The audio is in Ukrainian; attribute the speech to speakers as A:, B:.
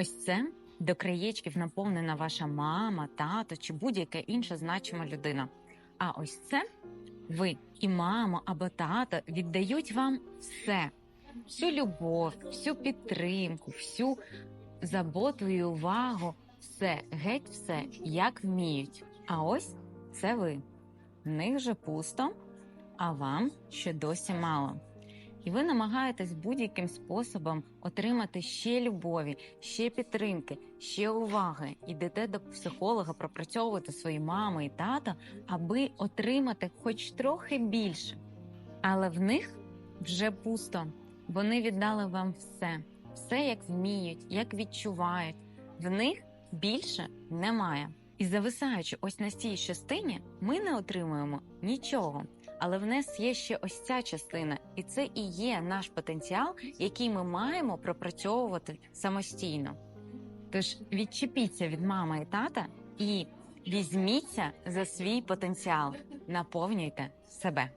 A: Ось це до краєчків наповнена ваша мама, тато чи будь-яка інша значима людина. А ось це ви і мама або тато віддають вам все, всю любов, всю підтримку, всю заботу і увагу, все, геть все, як вміють. А ось це ви. В них же пусто, а вам ще досі мало. І ви намагаєтесь будь-яким способом отримати ще любові, ще підтримки, ще уваги. Йдете до психолога пропрацьовувати свої мами і тата, аби отримати хоч трохи більше. Але в них вже пусто. Вони віддали вам все, все як вміють, як відчувають. В них більше немає. І зависаючи ось на цій частині, ми не отримуємо нічого. Але в нас є ще ось ця частина, і це і є наш потенціал, який ми маємо пропрацьовувати самостійно. Тож відчепіться від мами і тата і візьміться за свій потенціал, наповнюйте себе.